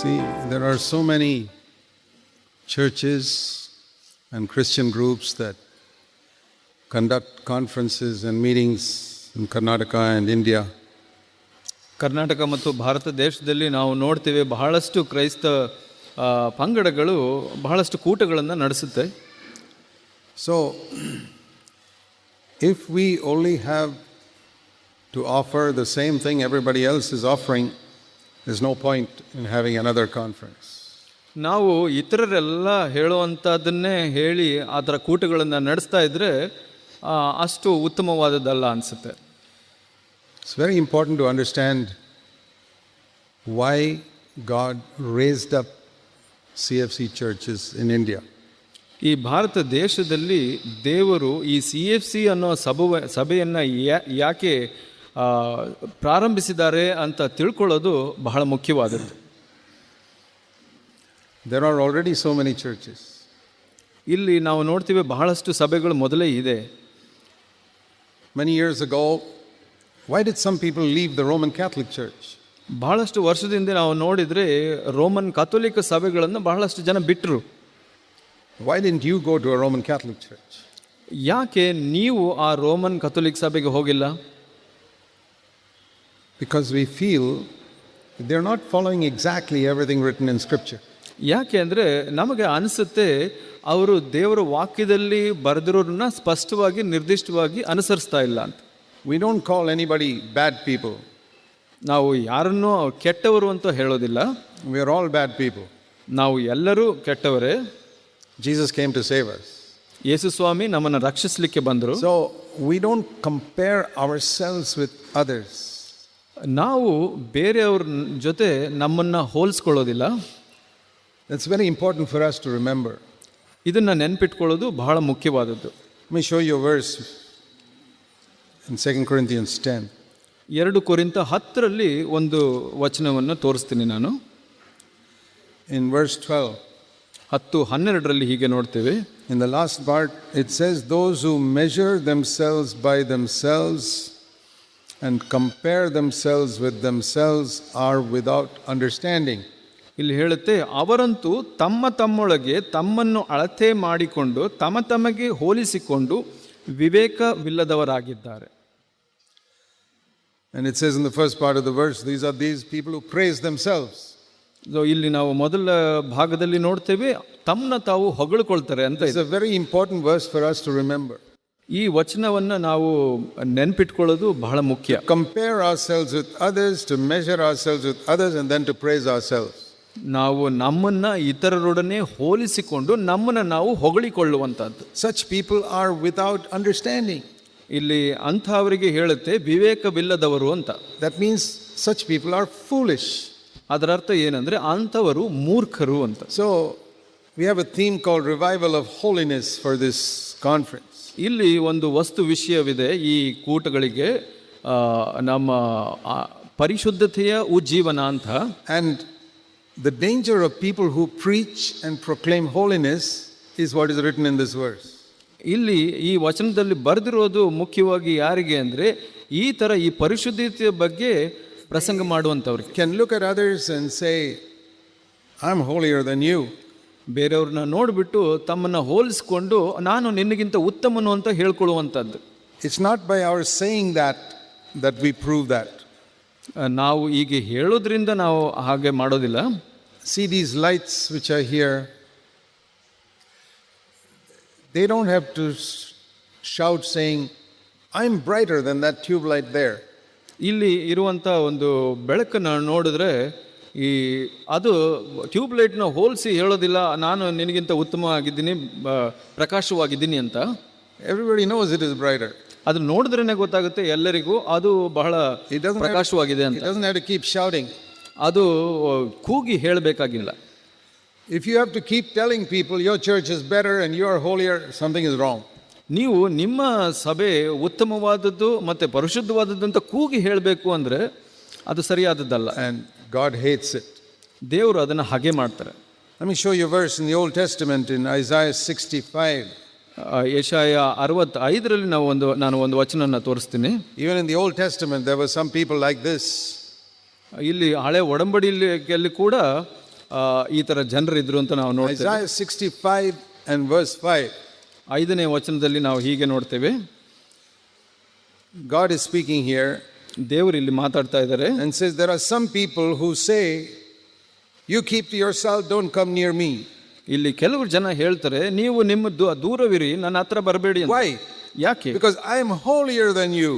See, there are so many churches and Christian groups that conduct conferences and meetings in Karnataka and India. Karnataka ಮತ್ತು ಭಾರತ ದೇಶದಲ್ಲಿ ನಾವು ನೋಡ್ತೇವೆ ಬಹಳಷ್ಟು ಕ್ರೈಸ್ತ ಆ, ಪಂಗಡಗಳು ಬಹಳಷ್ಟು ಕೂಟಗಳನ್ನು ನಡೆಸುತ್ತೆ So, if we only have to offer the same thing everybody else is offering, there's no point in having another conference. ನಾವು ಇತರರೆಲ್ಲ ಹೇಳುವಂಥದ್ದನ್ನೇ ಹೇಳಿ ಆ ಥರ ಕೂಟಗಳನ್ನು ನಡೆಸ್ತಾ ಇದ್ದರೆ ಆ, ಅಷ್ಟು ಉತ್ತಮವಾದದ್ದಲ್ಲ ಅನಿಸುತ್ತೆ It's very important to understand why God raised up CFC churches in India. ಈ ಭಾರತ ದೇಶದಲ್ಲಿ ದೇವರು ಈ ಸಿ ಎಫ್ ಸಿ ಅನ್ನೋ ಸಭೆ ಸಭೆಯನ್ನು ಯಾಕೆ ಆ, ಪ್ರಾರಂಭಿಸಿದ್ದಾರೆ ಅಂತ ತಿಳ್ಕೊಳ್ಳೋದು ಬಹಳ ಮುಖ್ಯವಾದದ್ದು. There are already so many churches ಇಲ್ಲಿ ನಾವು ನೋಡ್ತೀವಿ ಬಹಳಷ್ಟು ಸಭೆಗಳು ಮೊದಲೇ ಇದೆ. Many years go why did some people leave the Roman Catholic church ಬಹಳಷ್ಟು ವರ್ಷದಿಂದ ನಾವು ನೋಡಿದರೆ ರೋಮನ್ ಕ್ಯಾಥೋಲಿಕ್ ಸಭೆಗಳನ್ನು ಬಹಳಷ್ಟು ಜನ ಬಿಟ್ಟರು why didn't you go to Roman Catholic church ಯಾಕೆ ನೀವು ಆ ರೋಮನ್ ಕ್ಯಾಥೋಲಿಕ್ ಸಭೆಗೆ ಹೋಗಿಲ್ಲ? Because we feel they're not following exactly everything written in Scripture. ಯಾಕೆ ಅಂದರೆ ನಮಗೆ ಅನಿಸುತ್ತೆ ಅವರು ದೇವರ ವಾಕ್ಯದಲ್ಲಿ ಬರೆದಿರೋರನ್ನ ಸ್ಪಷ್ಟವಾಗಿ ನಿರ್ದಿಷ್ಟವಾಗಿ ಅನುಸರಿಸ್ತಾ ಇಲ್ಲ ಅಂತ We don't call anybody bad people. ನಾವು ಯಾರನ್ನೂ ಕೆಟ್ಟವರು ಅಂತ ಹೇಳೋದಿಲ್ಲ We are all bad people. ನಾವು ಎಲ್ಲರೂ ಕೆಟ್ಟವರೇ Jesus came to save us. ಯೇಸು ಸ್ವಾಮಿ ನಮ್ಮನ್ನು ರಕ್ಷಿಸಲಿಕ್ಕೆ ಬಂದರು So we don't compare ourselves with others. ನಾವು ಬೇರೆಯವ್ರ ಜೊತೆ ನಮ್ಮನ್ನು ಹೋಲಿಸ್ಕೊಳ್ಳೋದಿಲ್ಲ. It's very important for us to remember ಇದನ್ನು ನೆನ್ಪಿಟ್ಕೊಳ್ಳೋದು ಬಹಳ ಮುಖ್ಯವಾದದ್ದು. Me show you verse in second in 2 Corinthians 10. ಎರಡು ಕೊರಿಂತ ಹತ್ತರಲ್ಲಿ ಒಂದು ವಚನವನ್ನು ತೋರಿಸ್ತೀನಿ ನಾನು. ಇನ್ ವರ್ಸ್ ಟ್ವೆಲ್ ಹತ್ತು ಹನ್ನೆರಡರಲ್ಲಿ ಹೀಗೆ ನೋಡ್ತೇವೆ. In the last part, those who Those themselves by them themselves and compare themselves with themselves are without understanding. ಇಲ್ಲಿ ಹೇಳುತ್ತೆ ಅವರಂತೂ ತಮ್ಮ ತಮ್ಮೊಳಗೆ ತಮ್ಮನ್ನು ಅಳತೆ ಮಾಡಿಕೊಂಡು ತಮ್ಮ ತಮಗೆ ಹೋಲಿಸಿಕೊಂಡು ವಿವೇಕವಿಲ್ಲದವರಾಗಿದ್ದಾರೆ And it says in the first part of the verse, These are these people who praise themselves. So ಇಲ್ಲಿ ನಾವು ಮೊದಲ ಭಾಗದಲ್ಲಿ ನೋಡ್ತೇವೆ ತಮ್ಮನ್ನ ತಾವು ಹೊಗಳ್ಕೊಳ್ತಾರೆ ಅಂತ It's ಇದೆ a very important verse for us to remember. ಈ ವಚನವನ್ನು ನಾವು ನೆನ್ಪಿಟ್ಕೊಳ್ಳೋದು ಬಹಳ ಮುಖ್ಯ. Compare ourselves with others to measure ourselves with others and then to praise ourselves ನಾವು ನಮ್ಮನ್ನ ಇತರರೊಡನೆ ಹೋಲಿಸಿಕೊಂಡು ನಮ್ಮನ್ನು ನಾವು ಹೊಗಳಿಕೊಳ್ಳುವಂಥದ್ದು such people are without understanding ಇಲ್ಲಿ ಅಂಥವರಿಗೆ ಹೇಳುತ್ತೆ ವಿವೇಕವಿಲ್ಲದವರು ಅಂತ. That means such people are foolish ಅದರ ಅರ್ಥ ಏನಂದ್ರೆ ಅಂಥವರು ಮೂರ್ಖರು ಅಂತ. So we have a theme called revival of holiness for this conference. ಇಲ್ಲಿ ಒಂದು ವಸ್ತು ವಿಷಯವಿದೆ ಈ ಕೂಟಗಳಿಗೆ ನಮ್ಮ ಪರಿಶುದ್ಧತೆಯ ಉಜ್ಜೀವನ ಅಂತ. And the danger of people who preach and proclaim holiness is what is written in this words ಇಲ್ಲಿ ಈ ವಚನದಲ್ಲಿ ಬರೆದಿರೋದು ಮುಖ್ಯವಾಗಿ ಯಾರಿಗೆ ಅಂದರೆ ಈ ಥರ ಈ ಪರಿಶುದ್ಧತೆಯ ಬಗ್ಗೆ ಪ್ರಸಂಗ ಮಾಡುವಂಥವ್ರು can look at others and say I am holier than you ಬೇರೆಯವ್ರನ್ನ ನೋಡಿಬಿಟ್ಟು ತಮ್ಮನ್ನು ಹೋಲಿಸ್ಕೊಂಡು ನಾನು ನಿನಗಿಂತ ಉತ್ತಮನು ಅಂತ ಹೇಳ್ಕೊಳ್ಳುವಂಥದ್ದು. It's not by our saying that that we prove that ನಾವು ಈಗ ಹೇಳೋದ್ರಿಂದ ನಾವು ಹಾಗೆ ಮಾಡೋದಿಲ್ಲ. See these lights which are here they don't have to shout saying I am brighter than that tube light there ಇಲ್ಲಿ ಇರುವಂಥ ಒಂದು ಬೆಳಕನ್ನು ನೋಡಿದ್ರೆ ಈ ಅದು ಟ್ಯೂಬ್ಲೈಟ್ನ ಹೋಲಿಸಿ ಹೇಳೋದಿಲ್ಲ ನಾನು ನಿನಗಿಂತ ಉತ್ತಮವಾಗಿದ್ದೀನಿ ಪ್ರಕಾಶವಾಗಿದ್ದೀನಿ ಅಂತ. Everybody knows it is brighter ಅದು ನೋಡಿದ್ರೇ ಗೊತ್ತಾಗುತ್ತೆ ಎಲ್ಲರಿಗೂ ಅದು ಬಹಳ ಪ್ರಕಾಶವಾಗಿದೆ ಅಂತ. ಕೀಪ್ ಶೌರಿಂಗ್ ಅದು ಕೂಗಿ ಹೇಳಬೇಕಾಗಿಲ್ಲ. If you have to keep telling people your church is better and you're holier something is wrong ನೀವು ನಿಮ್ಮ ಸಭೆ ಉತ್ತಮವಾದದ್ದು ಮತ್ತು ಪರಿಶುದ್ಧವಾದದ್ದು ಅಂತ ಕೂಗಿ ಹೇಳಬೇಕು ಅಂದರೆ ಅದು ಸರಿಯಾದದ್ದಲ್ಲ. And God hates it. ದೇವರು ಅದನ್ನು ಹಾಗೆ ಮಾಡ್ತಾರೆ Let me show you a verse in the Old Testament in Isaiah 65. ಆ, ಯೆಶಾಯ ಅರವತ್ತೈದರಲ್ಲಿ ನಾವು ಒಂದು ನಾನು ಒಂದು ವಚನನ ತೋರಿಸ್ತೀನಿ Even in the Old Testament, there were some people like this. ಇಲ್ಲಿ ಹಳೆ ಒಡಂಬಡಿಯಲ್ಲಿ ಕೂಡ ಆ, ಈ ಥರ ಜನರಿದ್ರು ಅಂತ ನಾವು ನೋಡ್ತೇವೆ Isaiah 65 and verse 5. ಐದನೇ ವಚನದಲ್ಲಿ ನಾವು ಹೀಗೆ ನೋಡ್ತೇವೆ God is speaking here ದೇವರು ಇಲ್ಲಿ ಮಾತಾಡ್ತಾ ಇದ್ದಾರೆ and says, There are some people who say, You keep to yourself, don't come near me. ಇಲ್ಲಿ ಕೆಲವರು ಜನ ಹೇಳ್ತಾರೆ ನೀವು ನಿಮ್ಮ ದೂ- ದೂರವಿರಿ ನನ್ನ ಹತ್ರ ಬರಬೇಡಿ ಅಂತ Why? ಯಾಕೆ Because I am holier than you.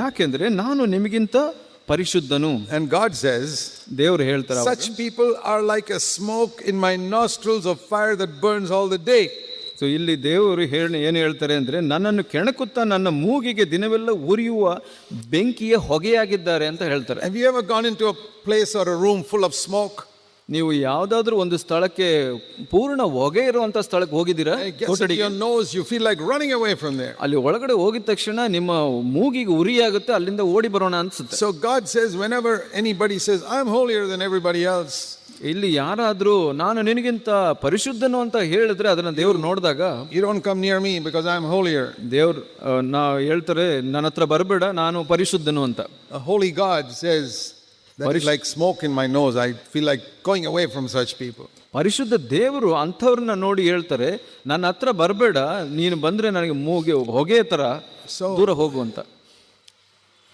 ಯಾಕೆಂದ್ರೆ ನಾನು ನಿಮಗಿಂತ ಪರಿಶುದ್ಧನು And God says, ದೇವರು ಹೇಳ್ತಾರೆ Such people are like a smoke in my nostrils of fire that burns all the day. So ಇಲ್ಲಿ ದೇವರು ಹೇಳಿ ಏನು ಹೇಳ್ತಾರೆ ಅಂದರೆ ನನ್ನನ್ನು ಕೆಣಕುತ್ತಾ ನನ್ನ ಮೂಗಿಗೆ ದಿನವೆಲ್ಲ ಉರಿಯುವ ಬೆಂಕಿಯ ಹೊಗೆಯಾಗಿದ್ದಾರೆ ಅಂತ ಹೇಳ್ತಾರೆ. Have you ever gone in to a place or a room full of smoke ನೀವು ಯಾವುದಾದ್ರೂ ಒಂದು ಸ್ಥಳಕ್ಕೆ ಪೂರ್ಣ ಹೊಗೆ ಇರುವಂತ ಸ್ಥಳಕ್ಕೆ ಹೋಗಿದ್ದೀರಾ? Nose you feel like running away from there ಅಲ್ಲಿ ಒಳಗಡೆ ಹೋಗಿದ ತಕ್ಷಣ ನಿಮ್ಮ ಮೂಗಿಗೆ ಉರಿಯಾಗುತ್ತೆ ಅಲ್ಲಿಂದ ಓಡಿ ಬರೋಣ ಅನ್ಸುತ್ತೆ. So God says whenever anybody says I am holier than everybody else ಇಲ್ಲಿ ಯಾರಾದರೂ ನಾನು ನಿನಗಿಂತ ಪರಿಶುದ್ಧನು ಅಂತ ಹೇಳಿದ್ರೆ ಅದನ್ನ ದೇವ್ರು ನೋಡಿದಾಗ you don't come near me because I am holier ದೇವ್ರು ನಾವು ನಾ ಹೇಳ್ತಾರೆ ನನ್ನ ಹತ್ರ ಬರಬೇಡ ನಾನು ಪರಿಶುದ್ಧನು ಅಂತ holy God says that like smoke in my nose. I feel like going away from such people. ಪರಿಶುದ್ಧ ದೇವರು ಅಂಥವ್ರನ್ನ ನೋಡಿ ಹೇಳ್ತಾರೆ ನನ್ನ ಹತ್ರ ಬರಬೇಡ ನೀನು ಬಂದರೆ ನನಗೆ ಮೂಗೆ ಹೊಗೆ ಥರ ದೂರ ಹೋಗು ಅಂತ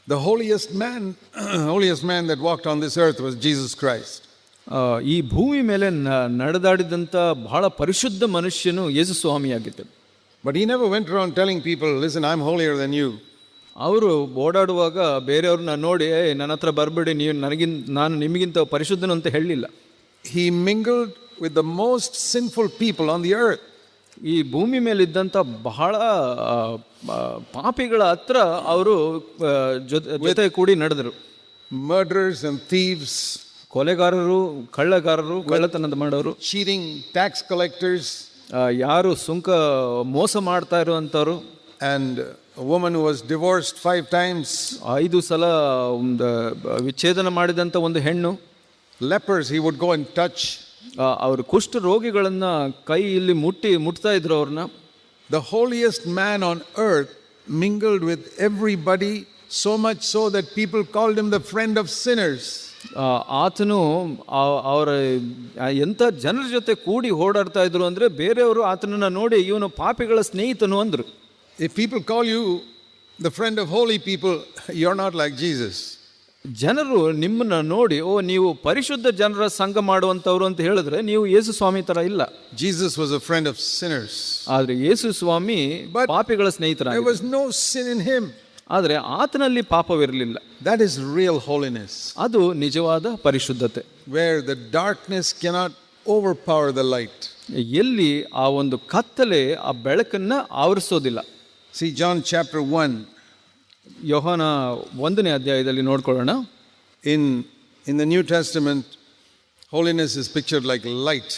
The holiest man, holiest man that walked on this earth was Jesus Christ. ಈ ಭೂಮಿ ಮೇಲೆ ನ- ನಡೆದಾಡಿದಂಥ ಬಹಳ ಪರಿಶುದ್ಧ ಮನುಷ್ಯನು ಯೇಸು ಸ್ವಾಮಿಯಾಗಿದ್ದರು But he went went around telling people, listen, I'm holier than you ಅವರು ಓಡಾಡುವಾಗ ಬೇರೆಯವ್ರನ್ನ ನೋಡಿ "ಏ, ನನ್ನ ಹತ್ರ ಬರಬೇಡಿ ನೀವು ನನಗಿನ್ ನಾನು ನಿಮಗಿಂತ ಪರಿಶುದ್ಧನು ಅಂತ ಹೇಳಲಿಲ್ಲ he mingled with the most sinful people on the earth ಈ ಭೂಮಿ ಮೇಲಿದ್ದಂಥ ಬಹಳ ಪಾಪಿಗಳ ಹತ್ರ ಅವರು ಜೊತೆ ಜೊತೆ ಕೂಡಿ ನಡೆದರು. Murderers ಅಂಡ್ thieves, ಕೊಲೆಗಾರರು ಕಳ್ಳಗಾರರು ಕಳ್ಳತನದ ಮಾಡೋರು. ಶೀರಿಂಗ್ ಟ್ಯಾಕ್ಸ್ ಕಲೆಕ್ಟರ್ಸ್ ಯಾರು ಸುಂಕ ಮೋಸ ಮಾಡ್ತಾ ಇರುವಂಥವ್ರು. And woman was divorced five times ಐದು ಸಲ ಒಂದು ವಿಚ್ಛೇದನ ಮಾಡಿದಂಥ ಒಂದು ಹೆಣ್ಣು. Lepers he would go in touch ಅವರು ಕುಷ್ಠ ರೋಗಿಗಳನ್ನು ಕೈ ಇಲ್ಲಿ ಮುಟ್ಟಿ ಮುಟ್ತಾ ಇದ್ರು ಅವ್ರನ್ನ. The holiest man on earth mingled with everybody so much so that people called him the friend of ಆ, ಆತನು ಅವರ ಎಂಥ ಜನರ ಜೊತೆ ಕೂಡಿ ಓಡಾಡ್ತಾ ಇದ್ರು ಅಂದರೆ ಬೇರೆಯವರು ಆತನನ್ನು ನೋಡಿ ಇವನು ಪಾಪಿಗಳ ಸ್ನೇಹಿತನು ಅಂದರು. If people call you the friend of holy people you are not like Jesus ಜನರು ನಿಮ್ಮನ್ನು ನೋಡಿ ಓ ನೀವು ಪರಿಶುದ್ಧ ಜನರ ಸಂಘ ಮಾಡುವಂಥವ್ರು ಅಂತ ಹೇಳಿದ್ರೆ ನೀವು ಯೇಸು ಸ್ವಾಮಿ ಥರ ಇಲ್ಲ. Jesus was a friend of sinners ಆದರೆ ಯೇಸು ಸ್ವಾಮಿ ಪಾಪಿಗಳ ಸ್ನೇಹಿತರ was no sin in him. ಆದರೆ ಆತನಲ್ಲಿ ಪಾಪವಿರಲಿಲ್ಲ. ದಟ್ is ರಿಯಲ್ ಹೋಲಿನೆಸ್ ಅದು ನಿಜವಾದ ಪರಿಶುದ್ಧತೆ. Where the darkness cannot overpower the light ಎಲ್ಲಿ ಆ ಒಂದು ಕತ್ತಲೆ ಆ ಬೆಳಕನ್ನು ಆವರಿಸೋದಿಲ್ಲ. See John chapter one Yohana ಒಂದನೇ ಅಧ್ಯಾಯದಲ್ಲಿ ನೋಡ್ಕೊಳ್ಳೋಣ. In in the new Testament, holiness is picture like light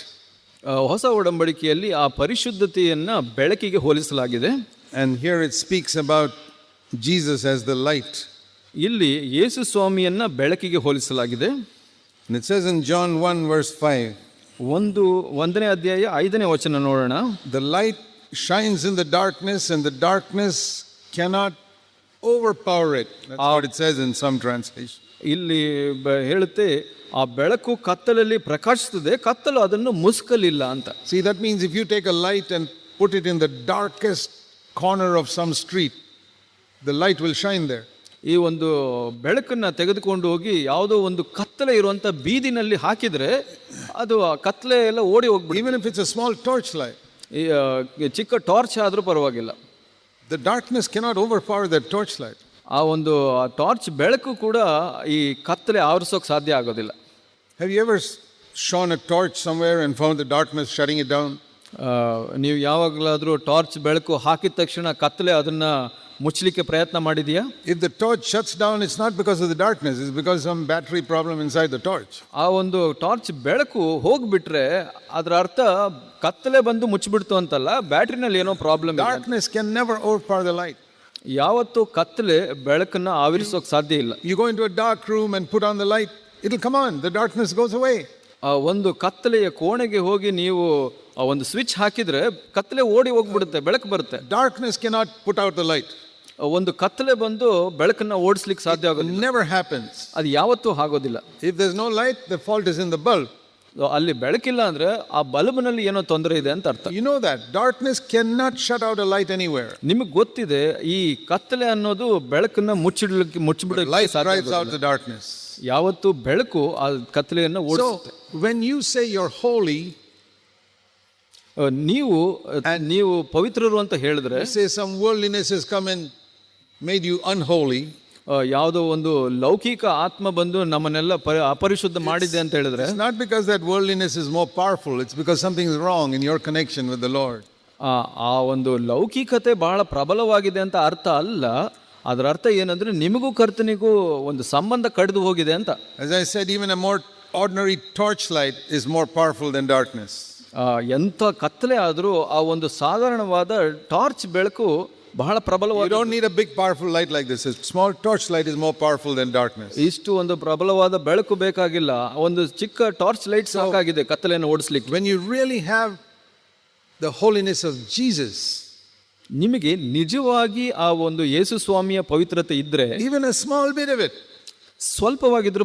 ಹೊಸ ಒಡಂಬಡಿಕೆಯಲ್ಲಿ ಆ ಪರಿಶುದ್ಧತೆಯನ್ನು ಬೆಳಕಿಗೆ ಹೋಲಿಸಲಾಗಿದೆ. And here it speaks about Jesus as the light. ಇಲ್ಲಿ ಯೇಸು ಸ್ವಾಮಿಯನ್ನ ಬೆಳಕಿಗೆ ಹೋಲಿಸಲಾಗಿದೆ And it says in John 1, verse 5, ಒಂದು ಒಂದನೇ ಅಧ್ಯಾಯ ಐದನೇ ವಚನ ನೋಡೋಣ the light shines in the darkness, and the darkness cannot overpower it. That's what it says in some translation. ಇಲ್ಲಿ ಬ- ಹೇಳುತ್ತೆ ಆ ಬೆಳಕು ಕತ್ತಲಲ್ಲಿ ಪ್ರಕಾಶಿಸುತ್ತದೆ ಕತ್ತಲು ಅದನ್ನು ಮುಸ್ಕಲಿಲ್ಲ ಅಂತ See, that means if you take a light and put it in the darkest corner of some street, the light will shine there ಈ ಒಂದು ಬೆಳಕನ್ನು ತೆಗೆದುಕೊಂಡು ಹೋಗಿ ಯಾವುದೋ ಒಂದು ಕತ್ತಲೆ ಇರುವಂಥ ಬೀದಿನಲ್ಲಿ ಹಾಕಿದರೆ ಅದು ಆ ಕತ್ತಲೆ ಎಲ್ಲ ಓಡಿ ಹೋಗ್ಬಿಡಿ even if it's a small torch light ಈ ಚಿಕ್ಕ ಟಾರ್ಚ್ ಆದರೂ ಪರವಾಗಿಲ್ಲ. The darkness cannot overpower the torch light ಆ ಒಂದು ಆ ಟಾರ್ಚ್ ಬೆಳಕು ಕೂಡ ಈ ಕತ್ತಲೆ ಆವರಿಸೋಕೆ ಸಾಧ್ಯ ಆಗೋದಿಲ್ಲ. Have you ever shown a torch somewhere and found the darkness shutting it down ನೀವು ಯಾವಾಗಲಾದರೂ ಟಾರ್ಚ್ ಬೆಳಕು ಹಾಕಿದ ತಕ್ಷಣ ಕತ್ತಲೆ ಅದನ್ನು ಮುಚ್ಚಲಿಕ್ಕೆ ಪ್ರಯತ್ನ ಮಾಡಿದೀಯಾ? If the torch shuts down it's not because of the darkness is because some battery problem inside the torch ಆ ಒಂದು ಟಾರ್ಚ್ ಬೆಳಕು ಹೋಗಿಬಿಟ್ರೆ ಅದರ ಅರ್ಥ ಕತ್ತಲೆ ಬಂದು ಮುಚ್ಚಿಬಿಡ್ತು ಅಂತಲ್ಲ ಬ್ಯಾಟ್ರಿನಲ್ಲಿ ಏನೋ problem darkness can never out for the light ಯಾವತ್ತು ಕತ್ತಲೆ ಬೆಳಕನ್ನು ಆವರಿಸೋಕೆ ಸಾಧ್ಯ ಇಲ್ಲ. You into a dark room and put on the light it will come on the darkness goes away ಆ ಒಂದು ಕತ್ತಲೆಯ ಕೋಣೆಗೆ ಹೋಗಿ ನೀವು ಆ ಒಂದು ಸ್ವಿಚ್ ಹಾಕಿದ್ರೆ ಕತ್ತಲೆ ಓಡಿ ಹೋಗ್ಬಿಡುತ್ತೆ ಬೆಳಕು ಬರುತ್ತೆ. Darkness cannot put out the light ಒಂದು ಕತ್ತಲೆ ಬಂದು ಬೆಳಕನ್ನ ಓಡಿಸ್ಲಿಕ್ಕೆ ಸಾಧ್ಯ ಆಗೋದಿಲ್ಲ never happens. ಅದು ಯಾವತ್ತೂ ಆಗೋದಿಲ್ಲ If there's no light, the fault is in the bulb. ಅಲ್ಲಿ ಬೆಳಕಿಲ್ಲ ಅಂದ್ರೆ ಆ ಬಲ್ಬ್ನಲ್ಲಿ ಏನೋ ತೊಂದರೆ ಇದೆ ಅಂತ ಅರ್ಥ You know that. Darkness cannot shut out a light anywhere. ನಿಮಗೆ ಗೊತ್ತಿದೆ ಈ ಕತ್ತಲೆ ಅನ್ನೋದು ಬೆಳಕನ್ನ ಮುಚ್ಚಿಡ್ಲಿಕ್ಕೆ ಮುಚ್ಚಿಬಿಡಕ್ಕೆ Light ಸಾಧ್ಯ drives out the darkness. ಯಾವತ್ತು ಬೆಳಕು ಆ ಕತ್ತಲೆಯನ್ನು ಓಡಿಸುತ್ತೆ when you say you're holy, ನೀವು ನೀವು ಪವಿತ್ರರು ಅಂತ ಹೇಳಿದ್ರೆ say some worldliness has come and made you unholy, ಆ, ಯಾವುದೋ ಒಂದು ಲೌಕಿಕ ಆತ್ಮ ಬಂದು ನಮ್ಮನ್ನೆಲ್ಲ ಅಪರಿಶುದ್ಧ ಮಾಡಿದೆ ಅಂತ ಹೇಳಿದ್ರೆ it's not because that worldliness is more powerful, it's because something is wrong in your connection with the Lord. ಆ ಒಂದು ಲೌಕಿಕತೆ ಬಹಳ ಪ್ರಬಲವಾಗಿದೆ ಅಂತ ಅರ್ಥ ಅಲ್ಲ ಅದರ ಅರ್ಥ ಏನಂದ್ರೆ ನಿಮಗೂ ಕರ್ತನಿಗೂ ಒಂದು ಸಂಬಂಧ ಕಡಿದು ಹೋಗಿದೆ ಅಂತ As I said, even a more ordinary torchlight is more powerful than darkness. ಆ, ಎಂಥ ಕತ್ತಲೆ ಆದರೂ ಆ ಒಂದು ಸಾಧಾರಣವಾದ ಟಾರ್ಚ್ ಬೆಳಕು ಬಹಳ ಪ್ರಬಲವಾಗಿ don't need a big light like this small torch light darkness ಪ್ರಬಲವಾದ ಬೆಳಕು ಬೇಕಾಗಿಲ್ಲ. ಒಂದು ಚಿಕ್ಕ ಟಾರ್ಚ್ ಲೈಟ್ ಸಾಕಾಗಿದೆ ಕತ್ತಲೆಯನ್ನು ಓಡಿಸ್ಲಿಕ್ಕೆ. When you really have the holiness of Jesus ನಿಮಗೆ ನಿಜವಾಗಿ ಆ ಒಂದು ಯೇಸು ಸ್ವಾಮಿಯ ಪವಿತ್ರತೆ ಇದ್ದರೆ ಇವೆನ್ ಸ್ಮಾಲ್ ಬೇರೆ ವೇಟ್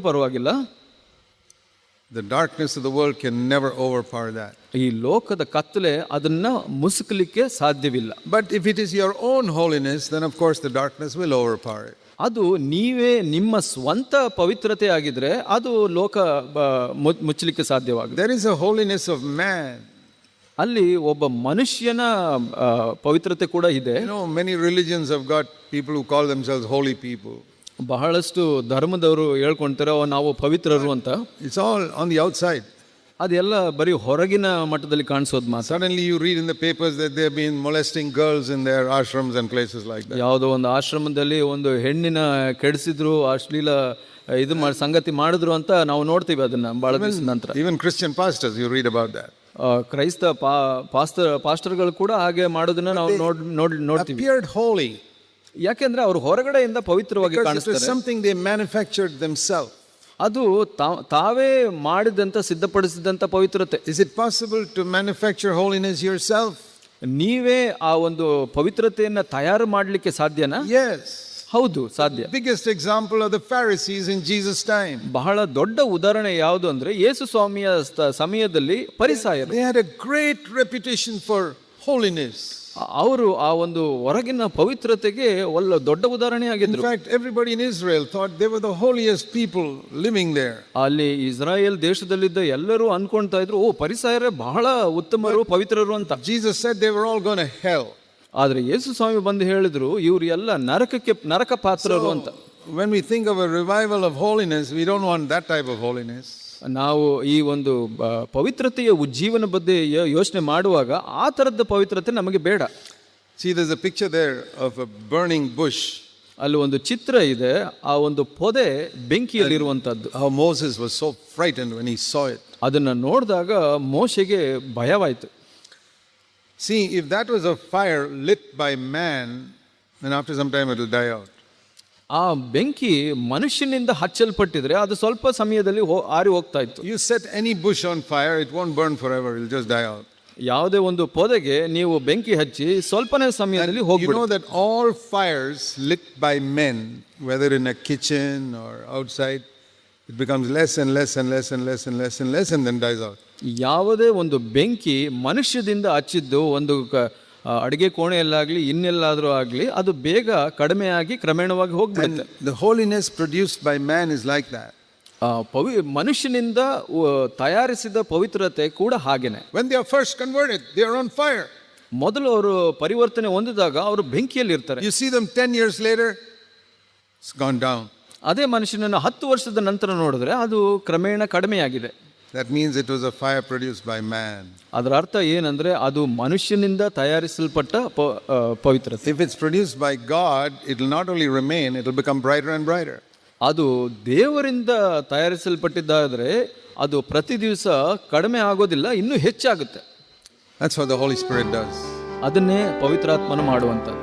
ಪರವಾಗಿಲ್ಲ. The darkness of the world can never overpower that. ಈ ಲೋಕದ ಕತ್ತಲೆ ಅದನ್ನ ಮುಸುಕಲಿಕ್ಕೆ ಸಾಧ್ಯವಿಲ್ಲ But if it is your own holiness, then of course the darkness will overpower it. ಅದು ನೀವೇ ನಿಮ್ಮ ಸ್ವಂತ ಪವಿತ್ರತೆ ಆಗಿದ್ರೆ ಅದು ಲೋಕ ಬ- ಮು- ಮುಚ್ಚಲಿಕ್ಕೆ ಸಾಧ್ಯವಾಗುತ್ತೆ There is a holiness of man. ಅಲ್ಲಿ ಒಬ್ಬ ಮನುಷ್ಯನ ಆ, ಪವಿತ್ರತೆ ಕೂಡ ಇದೆ You know, many religions have got people who call themselves holy people. ಬಹಳಷ್ಟು ಧರ್ಮದವರು ಹೇಳ್ಕೊಳ್ತಾರೆ ನಾವು ಪವಿತ್ರರು ಅಂತ. It's all on the outside ಅದೆಲ್ಲ ಬರೀ ಹೊರಗಿನ ಮಟ್ಟದಲ್ಲಿ ಕಾಣಿಸೋದು ಮಾತ್ರ. Suddenly you read in the papers that they been molesting girls in their ashrams and places like that ಯಾವುದೋ ಒಂದು ಆಶ್ರಮದಲ್ಲಿ ಒಂದು ಹೆಣ್ಣಿನ ಕೆಡಿಸಿದ್ರು ಅಶ್ಲೀಲ ಇದು ಮಾಡಿ ಸಂಗತಿ ಮಾಡಿದ್ರು ಅಂತ ನಾವು ನೋಡ್ತೀವಿ ಅದನ್ನು ಭಾಳ ದಿವಸ ನಂತರ. Even Christian pastors you read about that ಕ್ರೈಸ್ತ ಪಾಸ್ಟರ್ ಪಾಸ್ಟರ್ಗಳು ಕೂಡ ಹಾಗೆ ಮಾಡೋದನ್ನ ನಾವು ನೋಡಿ ನೋಡಿ ನೋಡ್ತೀವಿ. ಯಾಕೆಂದ್ರೆ ಅವರು ಹೊರಗಡೆಯಿಂದ ಪವಿತ್ರವಾಗಿ ಕಾಣಿಸ್ತಾರೆ. ಸಮಥಿಂಗ್ ದೇ ಮ್ಯಾನುಫ್ಯಾಕ್ಚರ್ಡ್ ದೆಮ್ಸೆಲ್ ಅದು ತಾವೇ ಮಾಡಿದಂತ ಸಿದ್ಧಪಡಿಸಿದಂತ ಪವಿತ್ರತೆ. Is it possible to manufacture holiness yourself ನೀವೇ ಆ ಒಂದು ಪವಿತ್ರತೆಯನ್ನು ತಯಾರು ಮಾಡಲಿಕ್ಕೆ ಸಾಧ್ಯನಾ? ಎಸ್ ಹೌದು ಸಾಧ್ಯ. Biggest example of the Pharisees in Jesus time ಬಹಳ ದೊಡ್ಡ ಉದಾಹರಣೆ ಯಾವುದು ಅಂದ್ರೆ ಯೇಸು ಸ್ವಾಮಿಯ ಸಮಯದಲ್ಲಿ ಪರಿಸಾಯರು. They had a great reputation for holiness ಅವರು ಆ ಒಂದು ಹೊರಗಿನ ಪವಿತ್ರತೆಗೆ ಒಳ್ಳೆ ದೊಡ್ಡ ಉದಾಹರಣೆ ಆಗಿದ್ರು ಪೀಪಲ್ ಲಿವಿಂಗ್ ದೇರ್ ಅಲ್ಲಿ ಇಸ್ರಾಯೇಲ್ ದೇಶದಲ್ಲಿದ್ದ ಎಲ್ಲರೂ ಅನ್ಕೊಂತಾ ಇದ್ರು ಓ ಪರಿಸರ ಬಹಳ ಉತ್ತಮರು ಪವಿತ್ರರು ಅಂತ. Jesus said they were all gone hell ಆದ್ರೆ ಯೇಸು ಸ್ವಾಮಿ ಬಂದು ಹೇಳಿದ್ರು ಇವರು ಎಲ್ಲ ನರಕಕ್ಕೆ ನರಕ ಪಾತ್ರರು ಅಂತ. When we think our revival of holiness we don't want that type of holiness. ನಾವು ಈ ಒಂದು ಪವಿತ್ರತೆಯ ಉಜ್ಜೀವನ ಬಗ್ಗೆ ಯೋಚನೆ ಮಾಡುವಾಗ ಆ ಥರದ ಪವಿತ್ರತೆ ನಮಗೆ ಬೇಡ. See the picture there of a burning bush ಅಲ್ಲಿ ಒಂದು ಚಿತ್ರ ಇದೆ ಆ ಒಂದು ಪೊದೆ ಬೆಂಕಿಯಲ್ಲಿರುವಂಥದ್ದು. ಆ Moses was so fright and when he saw it ಅದನ್ನು ನೋಡಿದಾಗ ಮೋಸೆಗೆ ಭಯವಾಯಿತು. See if that was a fire lit by man then after some time it will die out ಆ ಬೆಂಕಿ ಮನುಷ್ಯನಿಂದ ಹಚ್ಚಲ್ಪಟ್ಟಿದ್ರೆ ಅದು ಸ್ವಲ್ಪ ಸಮಯದಲ್ಲಿ ಆರಿ ಹೋಗ್ತಾ ಇತ್ತು. You set any bush on fire it won't burn forever it'll just die out ಯಾವುದೇ ಒಂದು ಪೊದೆಗೆ ನೀವು ಬೆಂಕಿ ಹಚ್ಚಿ ಸ್ವಲ್ಪನೇ ಸಮಯದಲ್ಲಿ ಹೋಗಿ you know that all fires lit by men whether in a kitchen or outside it becomes less and less and less and less and less and less and then dies out ಯಾವುದೇ ಒಂದು ಬೆಂಕಿ ಮನುಷ್ಯದಿಂದ ಹಚ್ಚಿದ್ದು ಒಂದು ಅಡಿಗೆ ಕೋಣೆಯಲ್ಲಾಗಲಿ ಇನ್ನೆಲ್ಲಾದರೂ ಆಗಲಿ ಅದು ಬೇಗ ಕಡಿಮೆಯಾಗಿ ಕ್ರಮೇಣವಾಗಿ ಹೋಗ್ಬಿಡುತ್ತೆ the the holiness produced by man is like that. ಆ, ಪವಿ ಮನುಷ್ಯನಿಂದ ಉ, ತಯಾರಿಸಿದ ಪವಿತ್ರತೆ ಕೂಡ ಹಾಗೇನೆ When they are first converted, they are on fire. ಮೊದಲು ಅವರು ಪರಿವರ್ತನೆ ಹೊಂದಿದಾಗ ಅವರು ಬೆಂಕಿಯಲ್ಲಿ ಇರ್ತಾರೆ You see them 10 years later, it's gone down. ಅದೇ ಮನುಷ್ಯನನ್ನು ಹತ್ತು ವರ್ಷದ ನಂತರ ನೋಡಿದ್ರೆ ಅದು ಕ್ರಮೇಣ ಕಡಿಮೆಯಾಗಿದೆ that means it was a fire produce by man ಅದರ ಅರ್ಥ ಏನಂದ್ರೆ ಅದು ಮನುಷ್ಯನಿಂದ ತಯಾರಿಸಲ್ಪಟ್ಟ ಪವಿತ್ರ if it's produce by God it will not only remain it will become brighter and brighter ಅದು ದೇವರಿಂದ ತಯಾರಿಸಲ್ಪಟ್ಟಿದ್ದಾದರೆ ಅದು ಪ್ರತಿ ದಿವಸ ಕಡಿಮೆ ಆಗೋದಿಲ್ಲ ಇನ್ನೂ ಹೆಚ್ಚಾಗುತ್ತೆ. ದ ಹೋಲಿ ಸ್ಪಿರಿಟ್ ಡಸ್ ಅದನ್ನೇ ಪವಿತ್ರಾತ್ಮನ ಮಾಡುವಂಥದ್ದು.